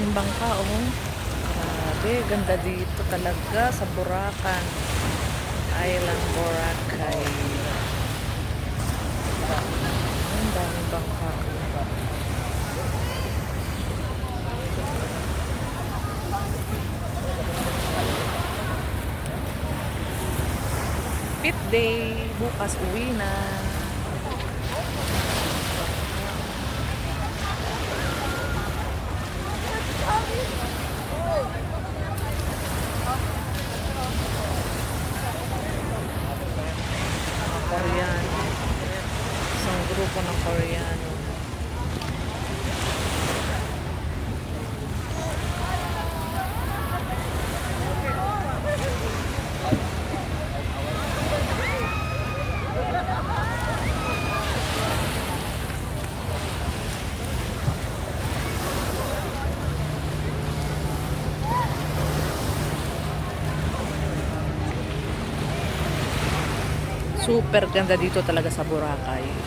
daming bangka, oh. Grabe, ganda dito talaga sa Boracay. Island Boracay. Ang daming bangka. Pit day. Bukas uwi na. Mga Koreano. Isang grupo ng Koreano. Super ganda dito talaga sa Boracay.